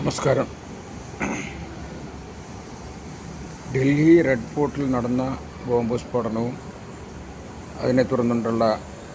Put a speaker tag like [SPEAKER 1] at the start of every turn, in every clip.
[SPEAKER 1] നമസ്കാരം. ഡൽഹി റെഡ് ഫോർട്ടിൽ നടന്ന ബോംബ് സ്ഫോടനവും അതിനെ തുടർന്നുകൊണ്ടുള്ള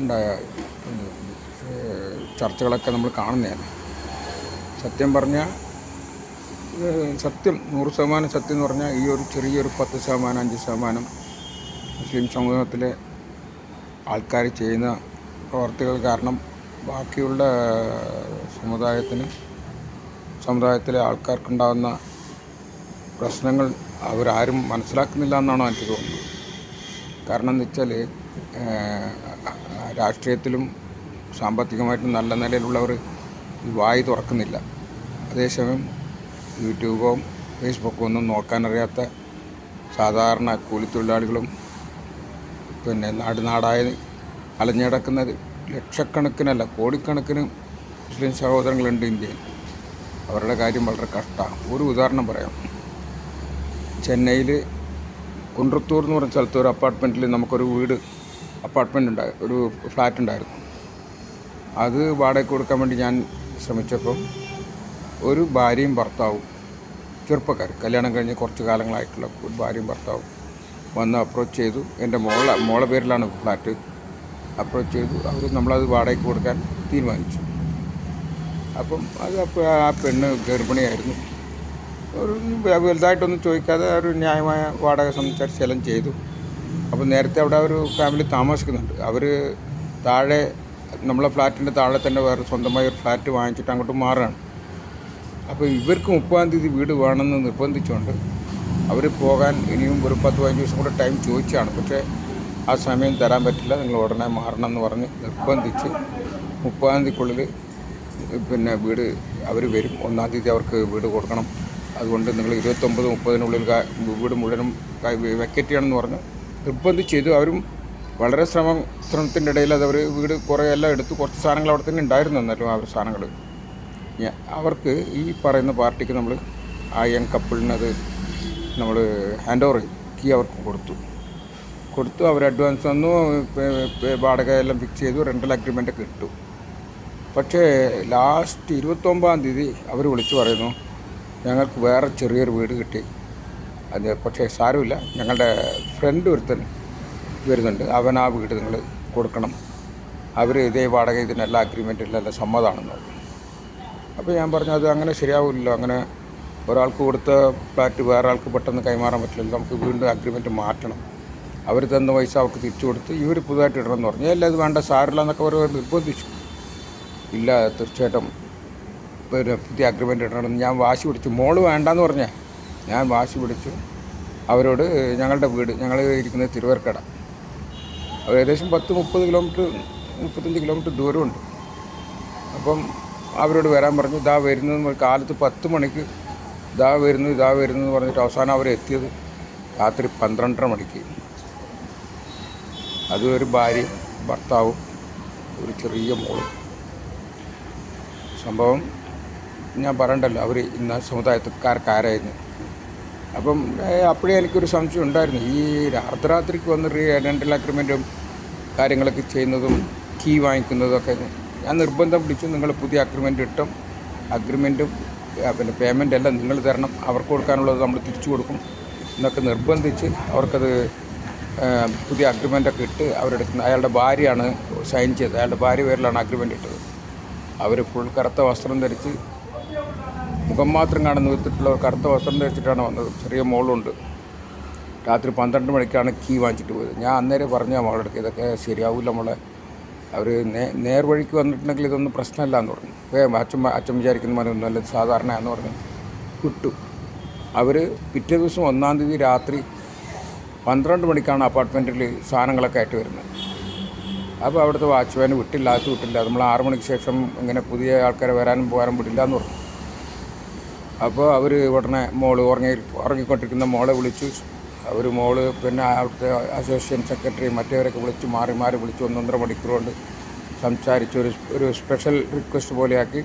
[SPEAKER 1] ഉണ്ടായ ചർച്ചകളൊക്കെ നമ്മൾ കാണുന്നതാണ്. സത്യം പറഞ്ഞാൽ സത്യം നൂറ് ശതമാനം സത്യം എന്ന് പറഞ്ഞാൽ ഈ ഒരു ചെറിയൊരു പത്ത് ശതമാനം അഞ്ച് ശതമാനം മുസ്ലിം സമൂഹത്തിലെ ആൾക്കാർ ചെയ്യുന്ന പ്രവർത്തികൾ കാരണം ബാക്കിയുള്ള സമുദായത്തിന് സമുദായത്തിലെ ആൾക്കാർക്കുണ്ടാകുന്ന പ്രശ്നങ്ങൾ അവരാരും മനസ്സിലാക്കുന്നില്ല എന്നാണ് എനിക്ക് തോന്നുന്നത്. കാരണം എന്ന് വെച്ചാൽ രാഷ്ട്രീയത്തിലും സാമ്പത്തികമായിട്ടും നല്ല നിലയിലുള്ളവർ ഈ വായി തുറക്കുന്നില്ല. അതേസമയം യൂട്യൂബോ ഫേസ്ബുക്കോ ഒന്നും നോക്കാനറിയാത്ത സാധാരണ കൂലിത്തൊഴിലാളികളും പിന്നെ നാട് നാടായി അലഞ്ഞടക്കുന്ന ലക്ഷക്കണക്കിനല്ല കോടിക്കണക്കിന് മുസ്ലിം സഹോദരങ്ങളുണ്ട് ഇന്ത്യയിൽ. അവരുടെ കാര്യം വളരെ കഷ്ടമാണ്. ഒരു ഉദാഹരണം പറയാം. ചെന്നൈയിൽ കുன்றത്തൂർ എന്ന് പറഞ്ഞ സ്ഥലത്ത് ഒരു അപ്പാർട്ട്മെന്റിൽ നമുക്കൊരു വീട് അപ്പാർട്ട്മെന്റ് ഉണ്ടായി ഒരു ഫ്ലാറ്റ് ഉണ്ടായിരുന്നു. അത് വാടകയ്ക്ക് കൊടുക്കാൻ വേണ്ടി ഞാൻ ശ്രമിച്ചപ്പോൾ ഒരു ഭാര്യയും ഭർത്താവും ചെറുപ്പക്കാർ കല്യാണം കഴിഞ്ഞ് കുറച്ച് കാലങ്ങളായിട്ടുള്ള ഒരു ഭാര്യയും ഭർത്താവും വന്ന് അപ്രോച്ച് ചെയ്തു. എന്റെ മോളെ മോളെ പേരിലാണ് ഫ്ലാറ്റ് അപ്രോച്ച് ചെയ്തു. അവർ നമ്മളത് വാടകയ്ക്ക് കൊടുക്കാൻ തീരുമാനിച്ചു. അപ്പം അത് അപ്പോൾ ആ പെണ്ണ് ഗർഭിണിയായിരുന്നു. ഒരു വലുതായിട്ടൊന്നും ചോദിക്കാതെ ഒരു ന്യായമായ വാടക സംസാരിച്ച് ചെയ്തു. അപ്പോൾ നേരത്തെ അവിടെ ഒരു ഫാമിലി താമസിക്കുന്നുണ്ട്. അവർ താഴെ നമ്മളെ ഫ്ലാറ്റിന്റെ താഴെ തന്നെ വേറെ സ്വന്തമായി ഒരു ഫ്ലാറ്റ് വാങ്ങിച്ചിട്ട് അങ്ങോട്ട് മാറുകയാണ്. അപ്പോൾ ഇവർക്ക് മുപ്പതാം തീയതി വീട് വേണമെന്ന് നിർബന്ധിച്ചുകൊണ്ട് അവർ പോകാൻ ഇനിയും ഒരു പത്ത് പതിനഞ്ച് ദിവസം കൂടെ ടൈം ചോദിച്ചാണ്. പക്ഷേ ആ സമയം തരാൻ പറ്റില്ല. നിങ്ങൾ ഉടനെ മാറണം എന്ന് പറഞ്ഞ് നിർബന്ധിച്ച് മുപ്പതാം തീയതിക്കുള്ളിൽ പിന്നെ വീട് അവർ വരും. ഒന്നാം തീയതി അവർക്ക് വീട് കൊടുക്കണം. അതുകൊണ്ട് നിങ്ങൾ ഇരുപത്തൊമ്പത് മുപ്പതിനുള്ളിൽ വീട് മുഴുവനും വെക്കറ്റ് ചെയ്യണമെന്ന് പറഞ്ഞു. നിർബന്ധിച്ച് ചെയ്തു അവരും വളരെ ശ്രമം ശ്രമത്തിന്റെ ഇടയിൽ അത് അവർ വീട് കുറേ എല്ലാം എടുത്തു. കുറച്ച് സാധനങ്ങൾ അവിടെ തന്നെ ഉണ്ടായിരുന്നു എന്നാലും ഒരു സാധനങ്ങൾ. അവർക്ക് ഈ പറയുന്ന പാർട്ടിക്ക് നമ്മൾ ആ യങ് കപ്പിളിനത് നമ്മൾ ഹാൻഡ് ഓവർ കീ അവർക്ക് കൊടുത്തു. കൊടുത്തു. അവർ അഡ്വാൻസ് തന്നു വാടക എല്ലാം ഫിക്സ് ചെയ്തു. റെന്റൽ അഗ്രിമെന്റ് ഒക്കെ ഇട്ടു. പക്ഷേ ലാസ്റ്റ് ഇരുപത്തൊമ്പതാം തീയതി അവർ വിളിച്ചു പറയുന്നു ഞങ്ങൾക്ക് വേറെ ചെറിയൊരു വീട് കിട്ടി. അത് പക്ഷേ സാരമില്ല. ഞങ്ങളുടെ ഫ്രണ്ട് ഒരുത്തൻ വരുന്നുണ്ട്. അവൻ ആ വീട് നിങ്ങൾ കൊടുക്കണം. അവർ ഇതേ വാടക ഇതിനെല്ലാം അഗ്രിമെന്റിലെല്ലാം സമ്മതമാണെന്ന് പറഞ്ഞു. അപ്പോൾ ഞാൻ പറഞ്ഞു അത് അങ്ങനെ ശരിയാവില്ലല്ലോ. അങ്ങനെ ഒരാൾക്ക് കൊടുത്ത ഫ്ലാറ്റ് വേറെ ആൾക്ക് പെട്ടെന്ന് കൈമാറാൻ പറ്റില്ല നമുക്ക് വീണ്ടും അഗ്രിമെന്റ് മാറ്റണം. അവർ തന്ന പൈസ അവർക്ക് തിരിച്ചു കൊടുത്ത് ഇവർ പുതുതായിട്ട് ഇടണമെന്ന് പറഞ്ഞു. അല്ല അത് വേണ്ട. സാരില്ല എന്നൊക്കെ അവർ നിർബന്ധിച്ചു. ഇല്ല തീർച്ചയായിട്ടും ഒരു പുതിയ അഗ്രിമെന്റ് ഇടണമെന്ന് ഞാൻ വാശി പിടിച്ചു. മോൾ വേണ്ടാന്ന് പറഞ്ഞേ ഞാൻ വാശി പിടിച്ചു. അവരോട് ഞങ്ങളുടെ വീട് ഞങ്ങൾ ഇരിക്കുന്നത് തിരുവർക്കട. ഏകദേശം പത്ത് മുപ്പത് കിലോമീറ്റർ മുപ്പത്തഞ്ച് കിലോമീറ്റർ ദൂരമുണ്ട്. അപ്പം അവരോട് വരാൻ പറഞ്ഞു ഇതാ വരുന്നത് കാലത്ത് പത്ത് മണിക്ക് ഇതാ വരുന്നു ഇതാ വരുന്നു എന്ന് പറഞ്ഞിട്ട് അവസാനം അവരെത്തിയത് രാത്രി പന്ത്രണ്ടര മണിക്ക്. അതും ഒരു ഭാര്യയും ഭർത്താവും ഒരു ചെറിയ മോളും. സംഭവം ഞാൻ പറയണ്ടല്ലോ അവർ ഇന്ന സമുദായക്കാർക്കാരായിരുന്നു അപ്പം അപ്പോഴേ എനിക്കൊരു സംശയം ഉണ്ടായിരുന്നു. ഈ അർദ്ധരാത്രിക്ക് വന്ന് റെന്റൽ അഗ്രിമെന്റും കാര്യങ്ങളൊക്കെ ചെയ്യുന്നതും കീ വാങ്ങിക്കുന്നതൊക്കെ ഞാൻ നിർബന്ധം പിടിച്ചു നിങ്ങൾ പുതിയ അഗ്രിമെന്റ് ഇട്ടും. അഗ്രിമെന്റും പിന്നെ പേയ്മെന്റ് എല്ലാം നിങ്ങൾ തരണം. അവർക്ക് കൊടുക്കാനുള്ളത് നമ്മൾ തിരിച്ചു കൊടുക്കും എന്നൊക്കെ നിർബന്ധിച്ച് അവർക്കത് പുതിയ അഗ്രിമെന്റൊക്കെ ഇട്ട് അവരെടുക്കുന്ന അയാളുടെ ഭാര്യയാണ് സൈൻ ചെയ്തത്. അയാളുടെ ഭാര്യ പേരിലാണ് അഗ്രിമെന്റ് ഇട്ടത്. അവർ ഫുൾ കറുത്ത വസ്ത്രം ധരിച്ച് മുഖം മാത്രം കാണുന്ന വിധത്തിലുള്ള കറുത്ത വസ്ത്രം ധരിച്ചിട്ടാണ് വന്നത്. ചെറിയ മോളുണ്ട്. രാത്രി പന്ത്രണ്ട് മണിക്കാണ് കീ വാങ്ങിച്ചിട്ട് പോയത്. ഞാൻ അന്നേരം പറഞ്ഞ മോളെടുക്ക് ഇതൊക്കെ ശരിയാവില്ല നമ്മളെ അവർ നേ നേർവഴിക്ക് വന്നിട്ടുണ്ടെങ്കിൽ ഇതൊന്നും പ്രശ്നമല്ല എന്ന് പറഞ്ഞു അച്ഛൻ അച്ഛൻ വിചാരിക്കുന്ന പോലെ ഒന്നും അല്ല സാധാരണയാന്ന് പറഞ്ഞു. വിട്ടു. അവർ പിറ്റേ ദിവസം ഒന്നാം തീയതി രാത്രി പന്ത്രണ്ട് മണിക്കാണ് അപ്പാർട്ട്മെന്റിൽ സാധനങ്ങളൊക്കെ ആയിട്ട് വരുന്നത്. അപ്പോൾ അവിടുത്തെ വാച്ച്മാൻ വിട്ടില്ല അത് വിട്ടില്ല. നമ്മൾ ആറു മണിക്ക് ശേഷം ഇങ്ങനെ പുതിയ ആൾക്കാരെ വരാനും പോകാനും വിടില്ല എന്ന് പറഞ്ഞു. അപ്പോൾ അവർ ഉടനെ മോൾ ഉറങ്ങി ഉറങ്ങിക്കൊണ്ടിരിക്കുന്ന മോളെ വിളിച്ചു. അവർ മോൾ പിന്നെ അവിടുത്തെ അസോസിയേഷൻ സെക്രട്ടറി മറ്റേവരൊക്കെ വിളിച്ച് മാറി മാറി വിളിച്ച് ഒന്നൊന്നര മണിക്കൂർ കൊണ്ട് സംസാരിച്ച് ഒരു ഒരു സ്പെഷ്യൽ റിക്വസ്റ്റ് പോലെയാക്കി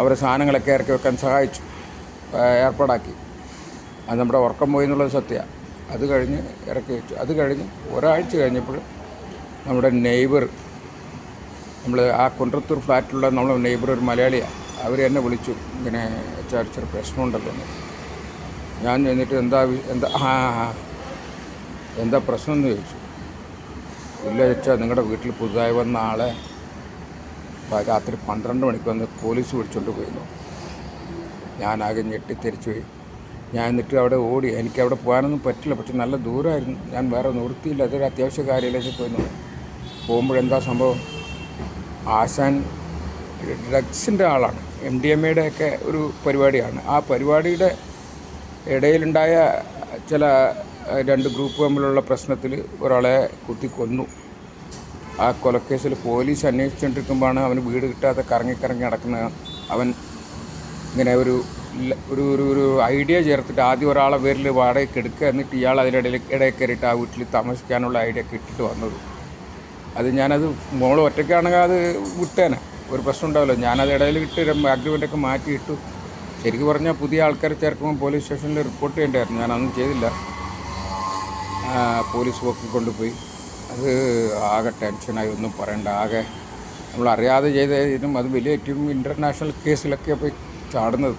[SPEAKER 1] അവരെ സാധനങ്ങളൊക്കെ ഇറക്കി വെക്കാൻ സഹായിച്ചു ഏർപ്പാടാക്കി. അത് നമ്മുടെ ഉറക്കം പോയി എന്നുള്ളത് സത്യമാണ്. അത് കഴിഞ്ഞ് ഇറക്കി വെച്ചു. അത് കഴിഞ്ഞ് ഒരാഴ്ച കഴിഞ്ഞപ്പോൾ നമ്മുടെ നെയ്ബർ നമ്മൾ ആ കുണ്ടത്തൂർ ഫ്ലാറ്റിലുള്ള നമ്മുടെ നെയ്ബർ ഒരു മലയാളിയാണ് അവർ എന്നെ വിളിച്ചു. ഇങ്ങനെ ചെറിയ പ്രശ്നമുണ്ടല്ലോ ഞാൻ ചെന്നിട്ട് എന്താ എന്താ ആ എന്താ പ്രശ്നം എന്ന് ചോദിച്ചു. ഇല്ല വെച്ചാൽ നിങ്ങളുടെ വീട്ടിൽ പുതുതായി വന്ന ആളെ രാത്രി പന്ത്രണ്ട് മണിക്ക് വന്ന് പോലീസ് വിളിച്ചുകൊണ്ട് പോയിരുന്നു. ഞാനാകെ ഞെട്ടിത്തെരിച്ചു പോയി. ഞാൻ എന്നിട്ട് അവിടെ ഓടി. എനിക്ക് അവിടെ പോകാനൊന്നും പറ്റില്ല. പക്ഷെ നല്ല ദൂരമായിരുന്നു ഞാൻ വേറെ നിവൃത്തിയില്ല അതൊരു അത്യാവശ്യ കാര്യമില്ല പോയി. നോക്കി. പോകുമ്പോഴെന്താ സംഭവം? ആശാൻ ഡ്രഗ്സിന്റെ ആളാണ്. എം ഡി എം എയുടെ ഒക്കെ ഒരു പരിപാടിയാണ്. ആ പരിപാടിയുടെ ഇടയിലുണ്ടായ ചില രണ്ട് ഗ്രൂപ്പ് തമ്മിലുള്ള പ്രശ്നത്തിൽ ഒരാളെ കുത്തി കൊന്നു. ആ കൊലക്കേസിൽ പോലീസ് അന്വേഷിച്ചുകൊണ്ടിരിക്കുമ്പോഴാണ് അവന് വീട് കിട്ടാതെ കറങ്ങി കറങ്ങി നടക്കുന്ന അവൻ ഇങ്ങനെ ഒരു ഒരു ഒരു ഒരു ഐഡിയ ചേർത്തിട്ട് ആദ്യം ഒരാളെ പേരിൽ വാടകയ്ക്ക് എടുക്കുക എന്നിട്ട് ഇയാൾ അതിനിടയിൽ ഇടയിൽ കയറിയിട്ട് ആ വീട്ടിൽ താമസിക്കാനുള്ള ഐഡിയ ഒക്കെ ഇട്ടിട്ട് വന്നത്. അത് ഞാനത് മോൾ ഒറ്റയ്ക്കാണെങ്കിൽ അത് വിട്ടേനെ. ഒരു പ്രശ്നം ഉണ്ടാവില്ല. ഞാനത് ഇടയിൽ ഇട്ട് അഗ്രിമെന്റൊക്കെ മാറ്റിയിട്ടു ശരിക്കും പറഞ്ഞാൽ പുതിയ ആൾക്കാരെ ചേർക്കുമ്പോൾ പോലീസ് സ്റ്റേഷനിൽ റിപ്പോർട്ട് ചെയ്യേണ്ടായിരുന്നു ഞാനൊന്നും ചെയ്തില്ല. പോലീസ് പോക്കി കൊണ്ടുപോയി. അത് ആകെ ടെൻഷനായി ഒന്നും പറയണ്ട. ആകെ നമ്മൾ അറിയാതെ ചെയ്തതിനും അത് വലിയ ഏറ്റവും ഇന്റർനാഷണൽ കേസിലൊക്കെ പോയി ചാടുന്നത്.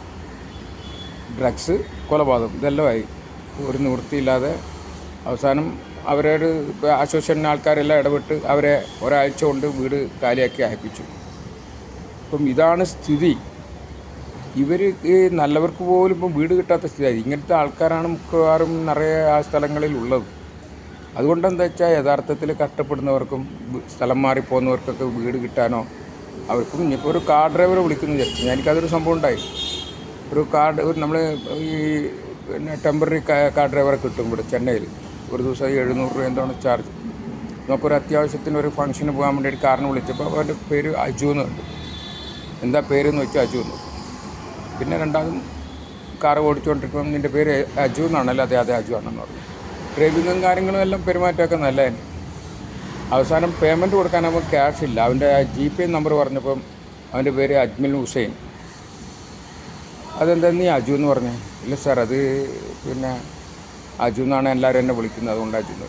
[SPEAKER 1] ഡ്രഗ്സ് കൊലപാതകം ഇതെല്ലാമായി ഒരു നിവൃത്തിയില്ലാതെ അവസാനം അവരോട് അസോസിയേഷൻ ആൾക്കാരെല്ലാം ഇടപെട്ട് അവരെ ഒരാഴ്ച കൊണ്ട് വീട് കാലിയാക്കി അയപ്പിച്ചു. അപ്പം ഇതാണ് സ്ഥിതി. ഇവർ നല്ലവർക്ക് പോലും ഇപ്പം വീട് കിട്ടാത്ത സ്ഥിതിയായി. ഇങ്ങനത്തെ ആൾക്കാരാണ് മിക്കവാറും നിറയെ ആ സ്ഥലങ്ങളിൽ ഉള്ളത്. അതുകൊണ്ട് എന്താ വെച്ചാൽ യഥാർത്ഥത്തിൽ കഷ്ടപ്പെടുന്നവർക്കും സ്ഥലം മാറിപ്പോകുന്നവർക്കൊക്കെ വീട് കിട്ടാനോ അവർക്കും ഇനിയിപ്പോൾ ഒരു കാർ ഡ്രൈവറെ വിളിക്കുന്നു വിചാരിച്ചു. എനിക്കതൊരു സംഭവം ഉണ്ടായി. ഒരു കാർ ഒരു നമ്മൾ ഈ പിന്നെ ടെമ്പററി കാർ ഡ്രൈവറെ കിട്ടും ഇവിടെ ചെന്നൈയിൽ ഒരു ദിവസം എഴുന്നൂറ് രൂപ എന്താണ് ചാർജ് നമുക്കൊരു അത്യാവശ്യത്തിന് ഒരു ഫംഗ്ഷന് പോകാൻ വേണ്ടി ഒരു കാറിന് വിളിച്ചപ്പോൾ അവന്റെ പേര് അജു എന്ന് കണ്ടു. എന്താ പേരെന്ന് വെച്ചാൽ അജു എന്ന്. പിന്നെ രണ്ടാമതും കാർ ഓടിച്ചുകൊണ്ടിരിക്കുമ്പോൾ നിന്റെ പേര് അജു എന്നാണല്ലോ അതെ അതെ അജു ആണെന്ന് പറഞ്ഞു. ഡ്രൈവിങ്ങും കാര്യങ്ങളും എല്ലാം പെരുമാറ്റമൊക്കെ നല്ലതന്നെ അവസാനം പേയ്മെന്റ് കൊടുക്കാനാകുമ്പോൾ ക്യാഷ് ഇല്ല. അവന്റെ ജി പേ നമ്പർ പറഞ്ഞപ്പം അവന്റെ പേര് അജ്മൽ ഹുസൈൻ. അതെന്താ നീ അജു എന്ന് പറഞ്ഞേ? ഇല്ല സാർ അത് പിന്നെ അജു എന്നാണ് എല്ലാവരും എന്നെ വിളിക്കുന്നത് അതുകൊണ്ട് അജു എന്ന്.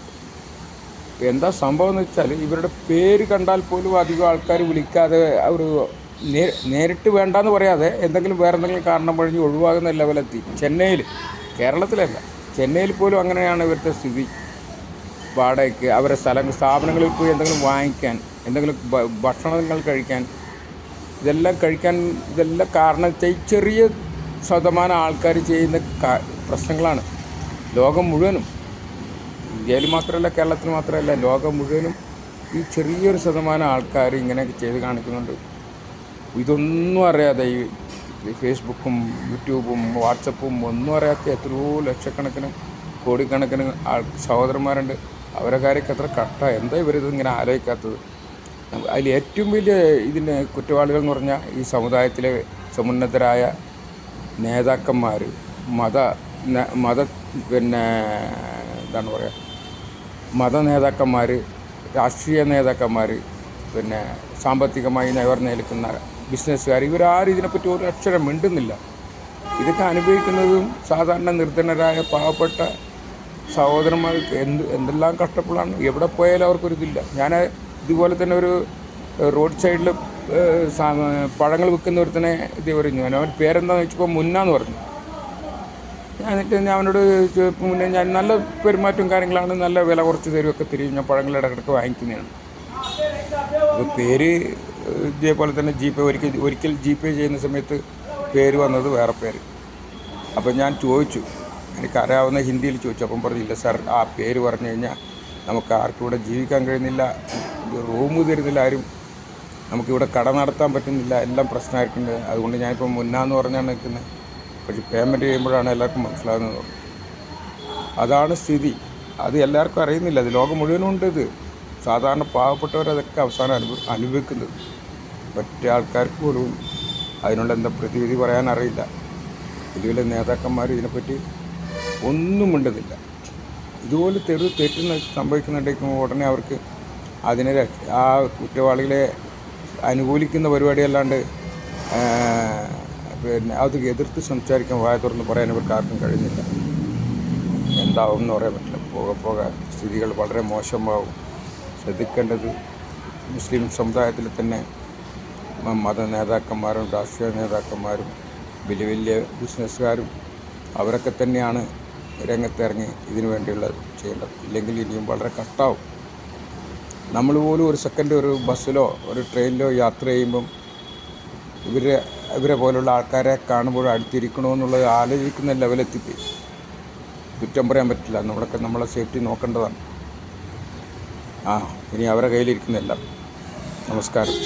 [SPEAKER 1] എന്താ സംഭവം എന്ന് വെച്ചാൽ ഇവരുടെ പേര് കണ്ടാൽ പോലും അധികം ആൾക്കാർ വിളിക്കാതെ ഒരു നേരിട്ട് വേണ്ടാന്ന് പറയാതെ എന്തെങ്കിലും വേറെ എന്തെങ്കിലും കാരണം പറഞ്ഞ് ഒഴിവാകുന്ന ലെവലെത്തി. ചെന്നൈയിൽ കേരളത്തിലല്ല ചെന്നൈയിൽ പോലും അങ്ങനെയാണ് ഇവരുടെ സ്ഥിതി. വാടകയ്ക്ക് അവരുടെ സ്ഥലം സ്ഥാപനങ്ങളിൽ പോയി എന്തെങ്കിലും വാങ്ങിക്കാൻ എന്തെങ്കിലും ഭക്ഷണങ്ങൾ കഴിക്കാൻ ഇതെല്ലാം കഴിക്കാൻ ഇതെല്ലാം കാരണം ചെറിയ ശതമാനം ആൾക്കാർ ചെയ്യുന്ന പ്രശ്നങ്ങളാണ്. ലോകം മുഴുവനും ഇന്ത്യയിൽ മാത്രമല്ല കേരളത്തിൽ മാത്രമല്ല ലോകം മുഴുവനും ഈ ചെറിയൊരു ശതമാനം ആൾക്കാർ ഇങ്ങനെയൊക്കെ ചെയ്ത് കാണിക്കുന്നുണ്ട്. ഇതൊന്നും അറിയാതെ ഈ ഫേസ്ബുക്കും യൂട്യൂബും വാട്സപ്പും ഒന്നും അറിയാത്ത എത്രയോ ലക്ഷക്കണക്കിന് കോടിക്കണക്കിന് ആൾ സഹോദരന്മാരുണ്ട്. അവരെ കാര്യമൊക്കെ എത്ര കട്ട. എന്താ ഇവരിത് ഇങ്ങനെ ആലോചിക്കാത്തത്? അതിൽ ഏറ്റവും വലിയ ഇതിന് കുറ്റവാളികൾ എന്ന് പറഞ്ഞാൽ ഈ സമുദായത്തിലെ സമുന്നതരായ നേതാക്കന്മാർ മത മത പിന്നെ എന്താണ് പറയുക മത നേതാക്കന്മാർ രാഷ്ട്രീയ നേതാക്കന്മാർ പിന്നെ സാമ്പത്തികമായി നിവർന്ന് നിൽക്കുന്ന ബിസിനസ്സുകാർ ഇവരാരും ഇതിനെപ്പറ്റി ഒരു അക്ഷരം മിണ്ടുന്നില്ല. ഇതൊക്കെ അനുഭവിക്കുന്നതും സാധാരണ നിർധനരായ പാവപ്പെട്ട സഹോദരന്മാർക്ക് എന്ത് എന്തെല്ലാം കഷ്ടപ്പെടാണ് എവിടെ പോയാലും അവർക്കൊരിതില്ല ഞാൻ ഇതുപോലെ തന്നെ ഒരു റോഡ് സൈഡിൽ പഴങ്ങൾ വിൽക്കുന്ന ഒരുത്തനെ ഇത് പറഞ്ഞു. അവൻ പേരെന്താണെന്ന് വെച്ചപ്പോൾ മുന്നാന്ന് പറഞ്ഞു. ഞാൻ എന്നിട്ട് ഞാൻ അവനോട് മുന്നേ ഞാൻ നല്ല പെരുമാറ്റവും കാര്യങ്ങളാണ് നല്ല വില കുറച്ച് തരുമൊക്കെ തരും ഞാൻ പഴങ്ങൾ ഇടക്കിടക്ക് വാങ്ങിക്കുന്നതാണ്. അപ്പോൾ പേര് ഇതേപോലെ തന്നെ ജി പേ ഒരിക്കൽ ഒരിക്കൽ ജി പേ ചെയ്യുന്ന സമയത്ത് പേര് വന്നത് വേറെ പേര്. അപ്പോൾ ഞാൻ ചോദിച്ചു. എനിക്ക് അറിയാവുന്ന ഹിന്ദിയിൽ ചോദിച്ചു. അപ്പം പറഞ്ഞില്ല സാർ ആ പേര് പറഞ്ഞു കഴിഞ്ഞാൽ നമുക്ക് ആർക്കും ഇവിടെ ജീവിക്കാൻ കഴിയുന്നില്ല. റൂം തരുന്നില്ല ആരും. നമുക്കിവിടെ കട നടത്താൻ പറ്റുന്നില്ല. എല്ലാം പ്രശ്നമായിട്ടുണ്ട് അതുകൊണ്ട് ഞാനിപ്പോൾ മുന്നാന്ന് പറഞ്ഞാണ് നിൽക്കുന്നത്. പക്ഷേ പേയ്മെന്റ് ചെയ്യുമ്പോഴാണ് എല്ലാവർക്കും മനസ്സിലാകുന്നത്. അതാണ് സ്ഥിതി. അത് എല്ലാവർക്കും അറിയുന്നില്ല. അത് ലോകം മുഴുവനും ഉണ്ട് ഇത്. സാധാരണ പാവപ്പെട്ടവരതൊക്കെ അവസാനം അനുഭവ അനുഭവിക്കുന്നത്. മറ്റേ ആൾക്കാർക്ക് പോലും അതിനുള്ള എന്താ പ്രതിവിധി പറയാൻ അറിയില്ല. വലിയ നേതാക്കന്മാർ ഇതിനെപ്പറ്റി ഒന്നും മിണ്ടുന്നില്ല. ഇതുപോലെ തെരു തെറ്റുന്ന സംഭവിക്കുന്നുണ്ടെങ്കിൽ ഉടനെ അവർക്ക് അതിനെ ആ കുറ്റവാളികളെ അനുകൂലിക്കുന്ന പരിപാടിയല്ലാണ്ട് പിന്നെ അത് എതിർത്ത് സംസാരിക്കാൻ വായ തുറന്ന് പറയാൻ ഇവർക്ക് ആർക്കും കഴിഞ്ഞില്ല എന്താവും എന്ന് പറയാൻ പറ്റില്ല. പോകെ പോകെ. സ്ഥിതികൾ വളരെ മോശമാവും. ശ്രദ്ധിക്കേണ്ടത് മുസ്ലിം സമുദായത്തിൽ തന്നെ മത നേതാക്കന്മാരും രാഷ്ട്രീയ നേതാക്കന്മാരും വലിയ വലിയ ബിസിനസ്സുകാരും അവരൊക്കെ തന്നെയാണ് രംഗത്തിറങ്ങി ഇതിനു വേണ്ടിയുള്ള ചെയ്യേണ്ടത്. ഇല്ലെങ്കിൽ ഇനിയും വളരെ കഷ്ടമാവും നമ്മൾ പോലും ഒരു സെക്കൻഡ് ഒരു ബസ്സിലോ ഒരു ട്രെയിനിലോ യാത്ര ചെയ്യുമ്പം ഇവരെ ഇവരെ പോലുള്ള ആൾക്കാരെ കാണുമ്പോൾ അടുത്തിരിക്കണമെന്നുള്ളത് ആലോചിക്കുന്ന ലെവലെത്തിപ്പോയി. കുറ്റം പറയാൻ പറ്റില്ല. നമ്മളൊക്കെ നമ്മളെ സേഫ്റ്റി നോക്കേണ്ടതാണ്. ആ ഇനി അവരെ കയ്യിലിരിക്കുന്നില്ല നമസ്കാരം.